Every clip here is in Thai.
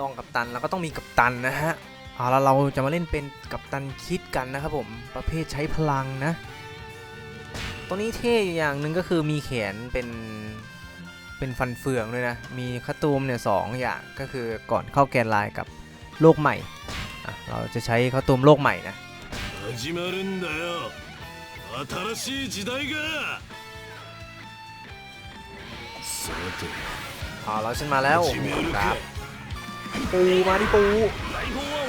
รองกับตัน แล้วก็ต้องมีกับตันนะฮะเอาละเราจะมาเล่นเป็นกับตันคิดกันนะครับผมประเภทใช้พลังนะ ตัวนี้เท่อยู่อย่างหนึ่งก็คือมีแขนเป็นเป็นฟันเฟืองด้วยนะ มีคัตูมเนี่ยสองอย่างก็คือก่อนเข้าแกนไลน์กับโลกใหม่เราจะใช้คัตูมโลกใหม่นะเอาเราฉันมาแล้วครับ ปูมาที่ปู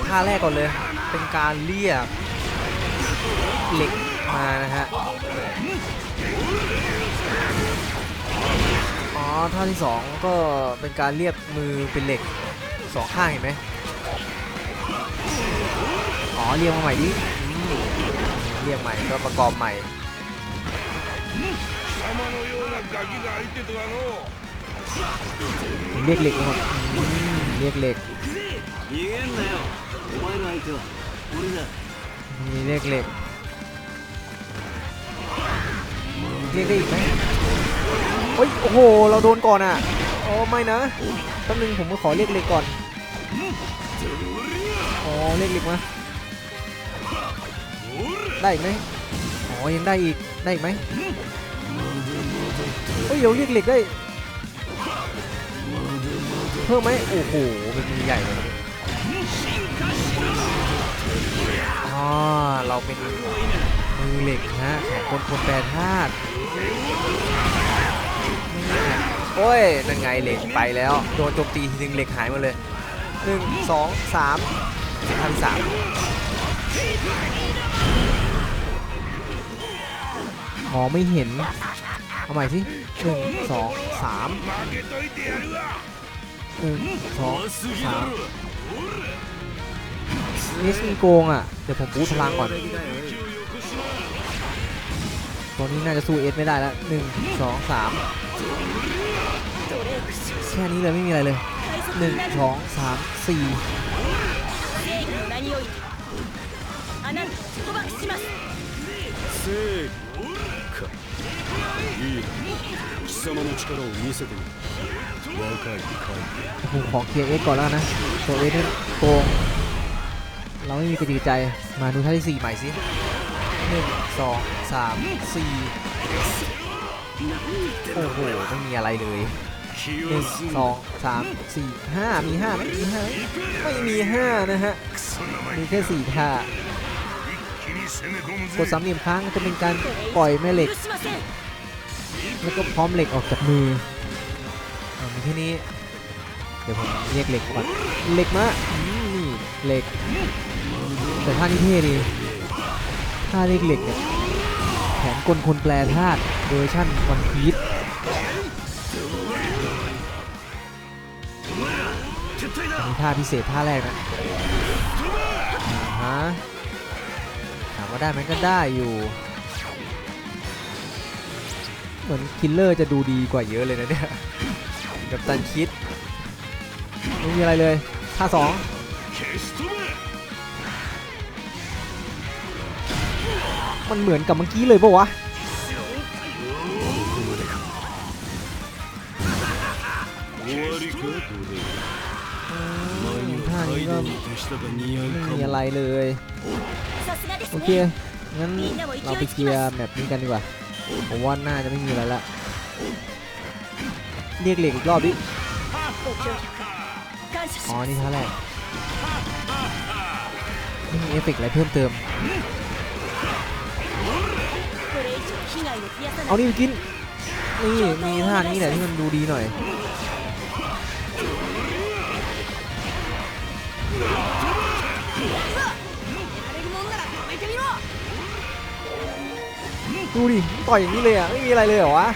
ท่าแรกก่อนเลย เป็นการเรียกเหล็กมานะฮะอ๋อท่าที่สองก็เป็นการเรียกมือเป็นเหล็กสองข้างเห็นไหมอ๋อเรียกมาใหม่ดิเรียกใหม่ก็ประกอบใหม่ เรียกเหล็กนะครับเรียกเหล็กมีเรียกเหล็กเรียกได้อีกไหมโอ้ยโอ้โห เราโดนก่อนอะโอ้ไม่นะตั้งนึงผมก็ขอเรียกเหล็กก่อนอ๋อเรียกเหล็กมาได้อีกไหมโอ้ยังได้อีกได้อีกไหมเฮ้ยเราเรียกเหล็กได้ เพิ่มไหมโอ้โหเป็นมีใหญ่เลยอ๋อเราเป็นมือเหล็กฮะขอคนคนแปรธาตุโอ้ยนั่นไงเหล็กไปแล้ว โดนโจมตีทีนึงเหล็กหายมาเลยหนึ่งงสอสามพันสามมองไม่เห็น เอาใหม่สิหนึ่งสอสาม สองสามนี่ซีโกงอะ เดี๋ยวผมบูพลังก่อน ตอนนี้น่าจะสู้เอสไม่ได้แล้วหนึ่งสองสามแค่นี้เลยไม่มีอะไรเลยหนึ่งสองสามสี่ いてあなたを捕獲します 正義かいいな貴様の力を見せてみろ若いカ ผมขอเคลียร์เอสก่อนแล้วนะ ตัวเอสนี่โกง เราไม่มีกระจิกกระใจ มาดูท่าที่สี่ใหม่สิหนึ่งสองสามสี่โอ้โห ไม่มีอะไรเลย 気 หนึ่ を ง すん สองสามสี่ห้ามีห้าไหมมีห้าไหมไม่มีห้านะฮะ クソ生 มี 意 แค่สี่ท่า 気に攻め込む กด ぜ สามเหลี่ยมค้างจะเป็นการปล่อยแม่เหล็ก 許しません แล้วก็พร้อมเหล็กออกจากมือเอามีแค่นี้ เดี๋ยวผมเรียกเหล็กก่อนเหล็กมานี่เหล็ก แต่ท่านี้เท่ดีท่าเรียกเหล็กเนี่ยแผนกลคนแปลธาตุเวอร์ชั่นวันพีชมีท่าพิเศษท่าแรกนะฮะถามว่าได้ไหมก็ได้อยู่ เหมือนคิลเลอร์จะดูดีกว่าเยอะเลยนะเนี่ยกับตันคิดไม่มีอะไรเลยท่าสองมันเหมือนกับเมื่อกี้เลยปะวะท่านี้ก็ไม่มีอะไรเลย โอเค งั้นเราไปเคลียร์แมปนี้กันดีกว่า ผมว่าน่าจะไม่มีแล้วละเรียกเหล็กอีกรอบดิอ๋อนี่ท่าแรกไม่มีเอฟเฟกอะไรเพิ่มเติมเอานี่ไปกินนี่มีท่านี้แหละที่มันดูดีหน่อย ดูดิต่อยอย่างนี้เลยอะไม่มีอะไรเลยเหรอวะ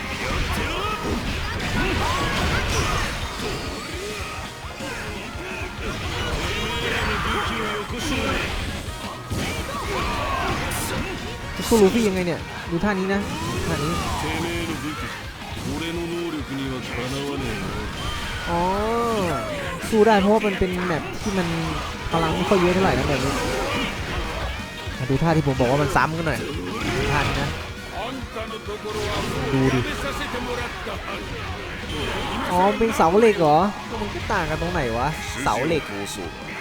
สู้ลูฟี่ยังไงเนี่ยดูท่านี้นะท่านี้อ๋อสู้ได้เพราะว่ามันเป็นแมปที่มันพลังไม่ค่อยเยอะเท่าไหร่นะแบบนี้ดูท่าที่ผมบอกว่ามันซ้ำกันหน่อยท่านี้นะ ดูดิ 食べさせてもらったはず อ๋อเป็นเสาเหล็กเหรอมันก็ต่างกันตรงไหนวะเสาเหล็ก 構想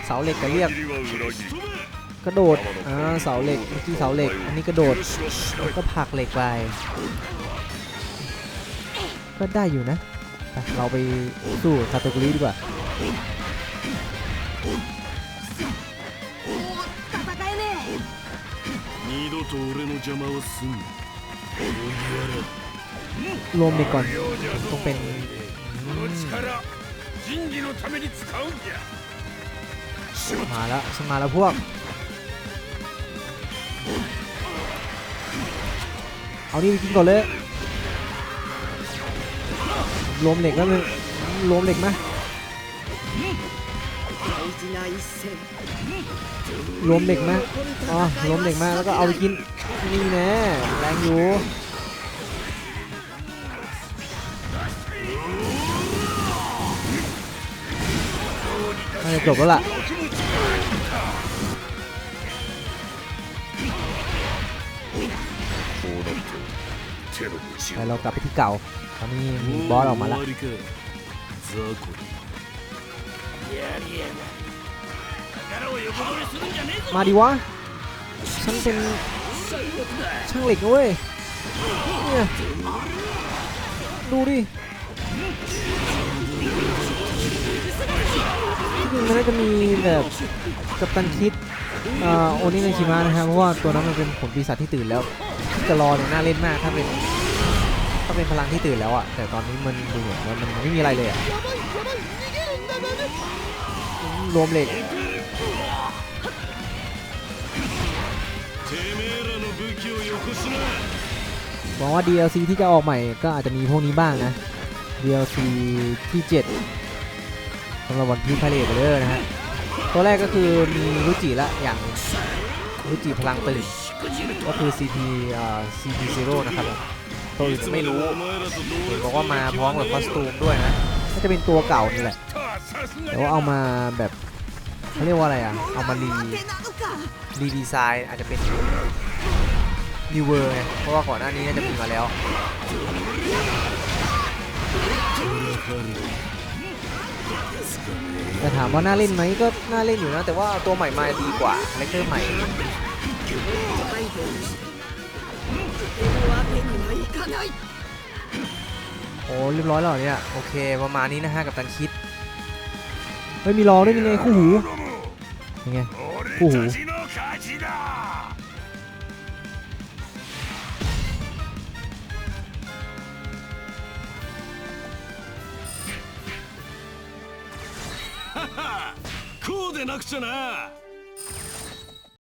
เสาเหล็กก็เรียก 限りは裏切り กระโดดอ่าเสาเหล็กเมื่อกี้เสาเหล็ก อันนี้กระโดด よしよし แล้วก็ผลักเหล็กไป ก็ได้อยู่นะไปเราไปสู้คาตากุริดีกว่า 戦えね二度と俺の邪魔をすんな麦わ รวมเด็กก่อนต้องเป็นมาแล้วมาแล้วพวก เอานี่ไปกินก่อนเลยรวมเหล็กแล้วรวมเหล็กไหม รวมเด็กมากอ๋อรวมเด็กมากแล้วก็เอาไปกิน นี่แน่แรงอยู่จะจบแล้วล่ะไปเรากลับไปที่เก่าตอานี้มีบอสออกมาแล้ว มาดิวะ ฉันเป็นช่างเหล็กนะเว้ยเนี่ยดูดิที่จริงมันน่าจะมีแบบกัปตันคิดเอ่อโอนินาชิมะนะครับเพราะว่าตัวนั้นมันเป็นผลปีศาจที่ตื่นแล้วจะรอเนี่ยน่าเล่นมากถ้าเป็นถ้าเป็นพลังที่ตื่นแล้วอะแต่ตอนนี้มันดูเหมือนว่ามันไม่มีอะไรเลยอะรวมเหล็ก หวังว่า DLC ที่จะออกใหม่ก็อาจจะมีพวกนี้บ้างนะ DLC ที่ 7สำหรับวันพีพาเลตเลอร์นะฮะ ตัวแรกก็คือมีรุจิละอย่างรุจิพลังตื่นก็คือ CP อ่า CP Zero นะครับตัวอื่นไม่รู้เห็นบอกว่ามาพร้อมกับคอสตูมด้วยนะก็จะเป็นตัวเก่านี่แหละแต่ว่าเอามาแบบ เขาเรียกว่าอะไรอะ เอามารีรีดีไซน์อาจจะเป็นดีเวอร์ไงเพราะว่าก่อนหน้านี้น่าจะมีมาแล้วจะถามว่าน่าเล่นไหมก็น่าเล่นอยู่นะ แต่ว่าตัวใหม่มาดีกว่าคาแรคเตอร์ใหม่โอ้เรียบร้อยแล้วเนี่ย โอเค ประมาณนี้นะฮะกับตันคิดเฮ้ยมีรอด้วยนี่ไงคู่หู ยังไง คู่หู 俺たちの勝ちだ こうでなくちゃな